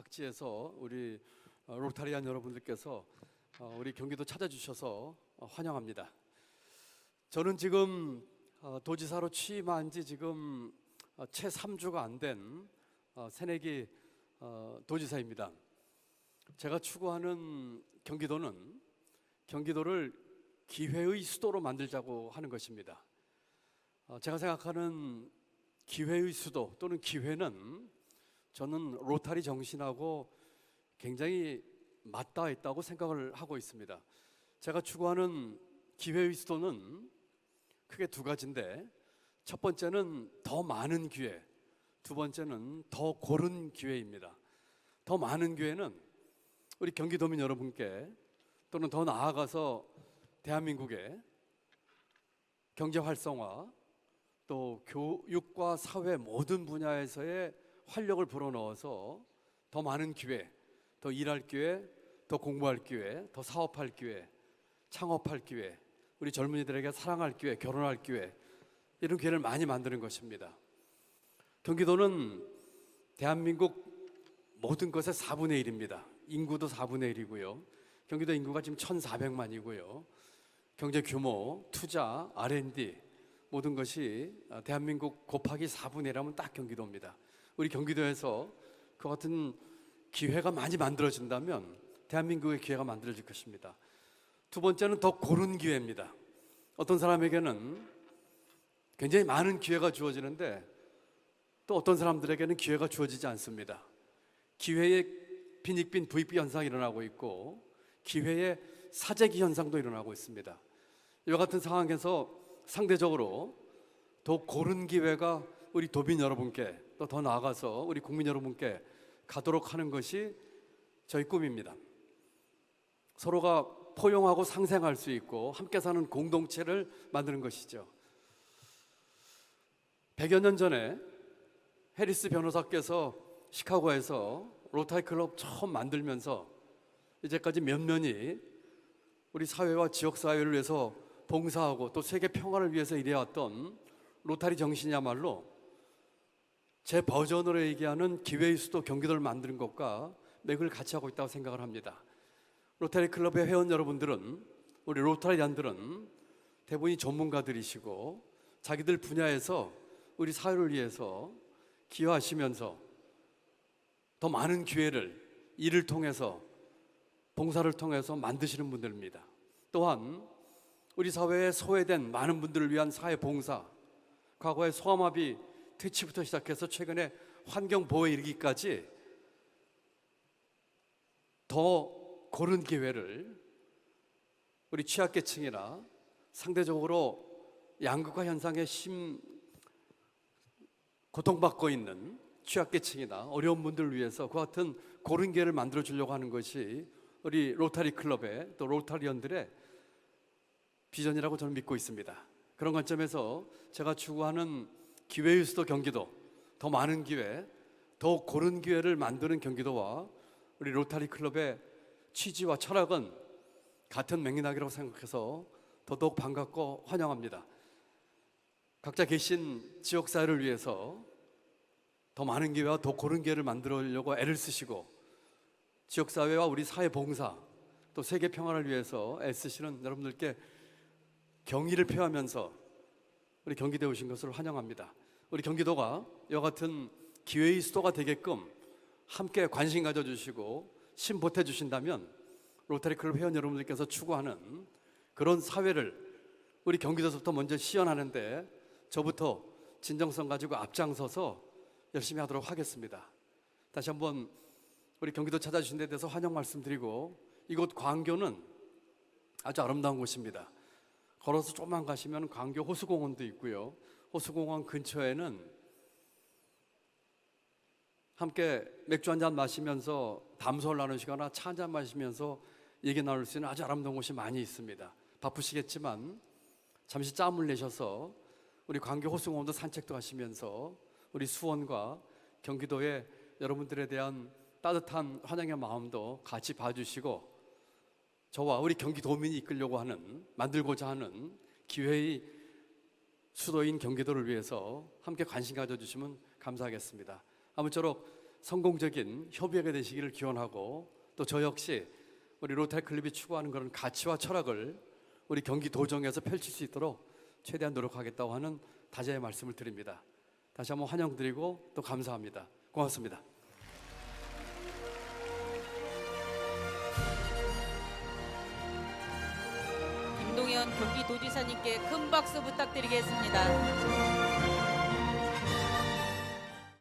각지에서 우리 어, 로타리안 여러분들께서 어, 우리 경기도 찾아주셔서 어, 환영합니다. 저는 지금 어, 도지사로 취임한 지 지금 어, 채 3주가 안 된 새내기 어, 도지사입니다. 제가 추구하는 경기도는 경기도를 기회의 수도로 만들자고 하는 것입니다. 어, 제가 생각하는 기회의 수도 또는 기회는 저는 로타리 정신하고 굉장히 맞닿아 있다고 생각을 하고 있습니다. 제가 추구하는 기회의 수도는 크게 두 가지인데 첫 번째는 더 많은 기회, 두 번째는 더 고른 기회입니다. 더 많은 기회는 우리 경기도민 여러분께 또는 더 나아가서 대한민국의 경제 활성화 또 교육과 사회 모든 분야에서의 활력을 불어넣어서 더 많은 기회, 더 일할 기회, 더 공부할 기회, 더 사업할 기회, 창업할 기회, 우리 젊은이들에게 사랑할 기회, 결혼할 기회 이런 기회를 많이 만드는 것입니다. 경기도는 대한민국 모든 것의 4분의 1입니다. 인구도 4분의 1이고요. 경기도 인구가 지금 1,400만이고요. 경제 규모, 투자, R&D 모든 것이 대한민국 곱하기 4분의 1하면 딱 경기도입니다. 우리 경기도에서 그 같은 기회가 많이 만들어진다면 대한민국의 기회가 만들어질 것입니다. 두 번째는 더 고른 기회입니다. 어떤 사람에게는 굉장히 많은 기회가 주어지는데 또 어떤 사람들에게는 기회가 주어지지 않습니다. 기회의 빈익빈 부익비 현상이 일어나고 있고 기회의 사재기 현상도 일어나고 있습니다. 이와 같은 상황에서 상대적으로 더 고른 기회가 우리 도민 여러분께 또 더 나아가서 우리 국민 여러분께 가도록 하는 것이 저희 꿈입니다. 서로가 포용하고 상생할 수 있고 함께 사는 공동체를 만드는 것이죠. 100여 년 전에 해리스 변호사께서 시카고에서 로타이 클럽 처음 만들면서 이제까지 몇 년이 우리 사회와 지역 사회를 위해서 봉사하고 또 세계 평화를 위해서 일해왔던 로타리 정신이야말로 제 버전으로 얘기하는 기회의 수도 경기도를 만드는 것과 맥을 같이 하고 있다고 생각을 합니다. 로타리 클럽의 회원 여러분들은 우리 로타리안들은 대부분이 전문가들이시고 자기들 분야에서 우리 사회를 위해서 기여하시면서 더 많은 기회를 일을 통해서 봉사를 통해서 만드시는 분들입니다. 또한 우리 사회에 소외된 많은 분들을 위한 사회 봉사, 과거의 소아마비 퇴치부터 시작해서 최근에 환경 보호에 이르기까지 더 고른 기회를 우리 취약계층이나 상대적으로 양극화 현상에 심 고통받고 있는 취약계층이나 어려운 분들을 위해서 그 같은 고른 기회를 만들어 주려고 하는 것이 우리 로타리 클럽의 또 로타리언들의 비전이라고 저는 믿고 있습니다. 그런 관점에서 제가 추구하는 기회의 수도 경기도 더 많은 기회, 더 고른 기회를 만드는 경기도와 우리 로타리 클럽의 취지와 철학은 같은 맥락이라고 생각해서 더더욱 반갑고 환영합니다. 각자 계신 지역 사회를 위해서 더 많은 기회와 더 고른 기회를 만들려고 애를 쓰시고 지역 사회와 우리 사회 봉사 또 세계 평화를 위해서 애쓰시는 여러분들께 경의를 표하면서 우리 경기도에 오신 것을 환영합니다. 우리 경기도가 이와 같은 기회의 수도가 되게끔 함께 관심 가져주시고 신보태 주신다면 로타리 클럽 회원 여러분들께서 추구하는 그런 사회를 우리 경기도에서부터 먼저 시연하는데 저부터 진정성 가지고 앞장서서 열심히 하도록 하겠습니다. 다시 한번 우리 경기도 찾아주신 데 대해서 환영 말씀드리고 이곳 광교는 아주 아름다운 곳입니다. 걸어서 조금만 가시면 광교 호수공원도 있고요. 호수공원 근처에는 함께 맥주 한 잔 마시면서 담소를 나누시거나 차 한 잔 마시면서 얘기 나눌 수 있는 아주 아름다운 곳이 많이 있습니다. 바쁘시겠지만 잠시 짬을 내셔서 우리 광교 호수공원도 산책도 하시면서 우리 수원과 경기도의 여러분들에 대한 따뜻한 환영의 마음도 같이 봐주시고 저와 우리 경기도민이 이끌려고 하는 만들고자 하는 기회의 수도인 경기도를 위해서 함께 관심 가져주시면 감사하겠습니다. 아무쪼록 성공적인 협의가 되시기를 기원하고 또 저 역시 우리 로타리 클럽이 추구하는 그런 가치와 철학을 우리 경기 도정에서 펼칠 수 있도록 최대한 노력하겠다고 하는 다자의 말씀을 드립니다. 다시 한번 환영드리고 또 감사합니다. 고맙습니다. 김동연 경기도지사님께 큰 박수 부탁드리겠습니다.